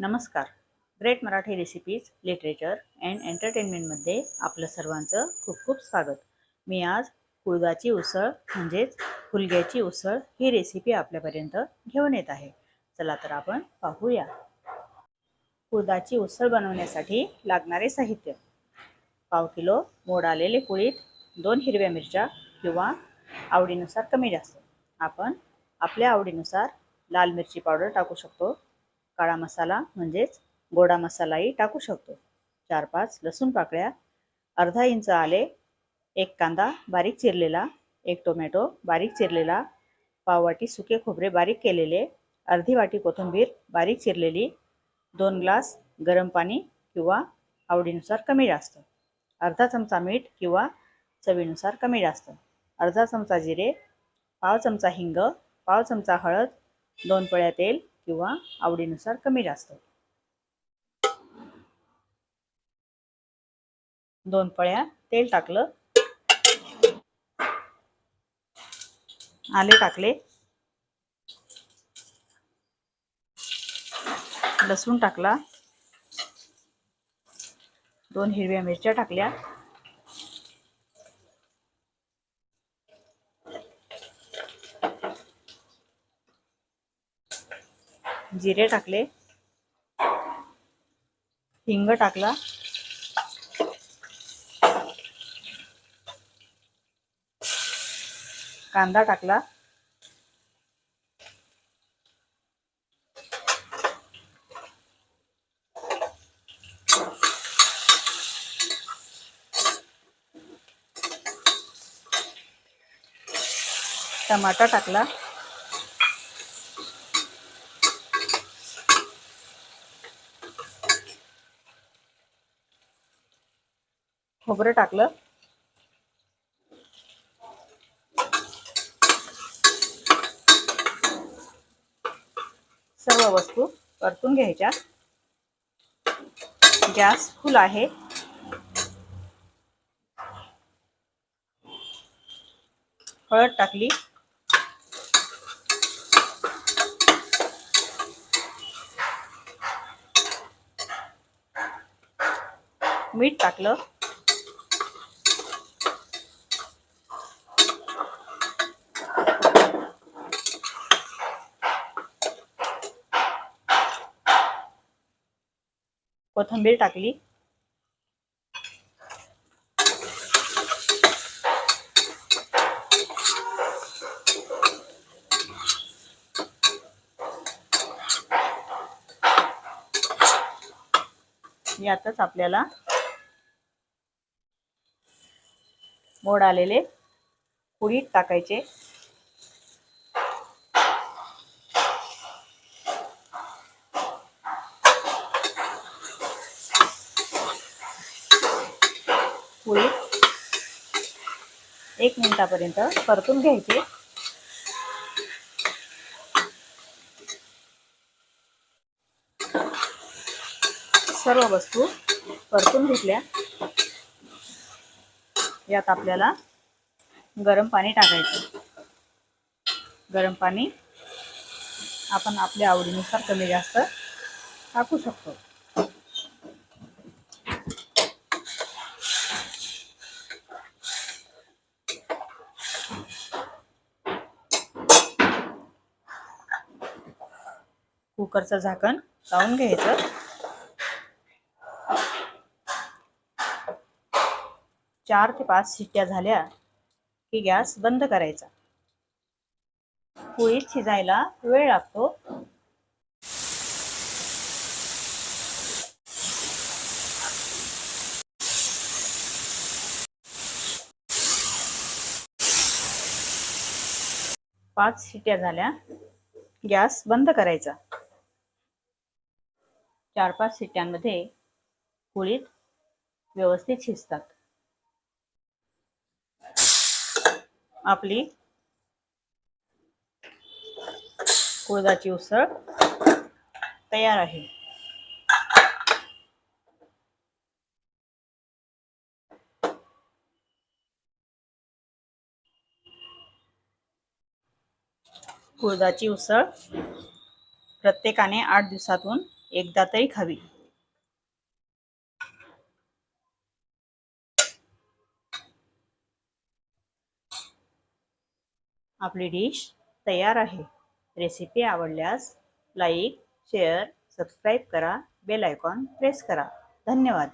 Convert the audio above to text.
नमस्कार. Great Marathi recipes literature and एंटरटेनमेंटमध्ये आपलं सर्वांचं खूप खूप स्वागत. मी आज कुळदाची उसळ म्हणजेच फुलग्याची उसळ ही रेसिपी आपल्यापर्यंत घेऊन येत आहे. चला तर आपण पाहूया. कुळदाची उसळ बनवण्यासाठी लागणारे साहित्य. पाव किलो मोड आलेले कुळीत दोन हिरव्या मिरच्या किंवा आवडीनुसार कमी जास्त. आपण आपल्या आवडीनुसार लाल मिरची पावडर टाकू शकतो. काळा मसाला म्हणजेच गोडा मसालाही टाकू शकतो. चार पाच लसूण पाकळ्या अर्धा इंच आले एक कांदा बारीक चिरलेला एक टोमॅटो बारीक चिरलेला पाववाटी सुके खोबरे बारीक केलेले अर्धी वाटी कोथिंबीर बारीक चिरलेली दोन ग्लास गरम पाणी किंवा आवडीनुसार कमी जास्त अर्धा चमचा मीठ किंवा चवीनुसार कमी जास्त अर्धा चमचा जिरे पाव चमचा हिंग पाव चमचा हळद दोन पळ्या तेल किंवा आवडीनुसार कमी जास्त. दोन पळ्या तेल टाकलं. आले टाकले. लसूण टाकला. दोन हिरव्या मिरच्या टाकल्या. जिरे टाकले. हिंग टाकला. कांदा टाकला. टमाटा टाकला. खोबरं टाकलं. सर्व वस्तू परतून घ्यायच्या. गॅस फुल आहे. हळद टाकली. मीठ टाकलं. कोथिंबीर टाकली. यातच आपल्याला मोड आलेले कुडीत टाकायचे. पोळी एक मिनिटापर्यंत परतून घ्यायचे. सर्व वस्तू परतून घेतल्या. यात आपल्याला गरम पाणी टाकायचं. गरम पाणी आपण आपल्या आवडीनुसार कमी जास्त टाकू शकतो. कुकरचं झाकण लावून घ्यायचं. चार ते पाच शिट्ट्या झाल्या की गॅस बंद करायचा. पोळीत शिजायला वेळ लागतो. पाच शिट्ट्या झाल्या. गॅस बंद करायचा. चार पाच सिट्ट्यांमध्ये कुळीत व्यवस्थित शिजतात. आपली कुळदाची उसळ तयार आहे. कुळदाची उसळ प्रत्येकाने आठ दिवसातून एकदा तरी खावी. आपली डिश तयार आहे. रेसिपी आवडल्यास लाईक शेअर सबस्क्राईब करा. बेल आयकॉन प्रेस करा. धन्यवाद.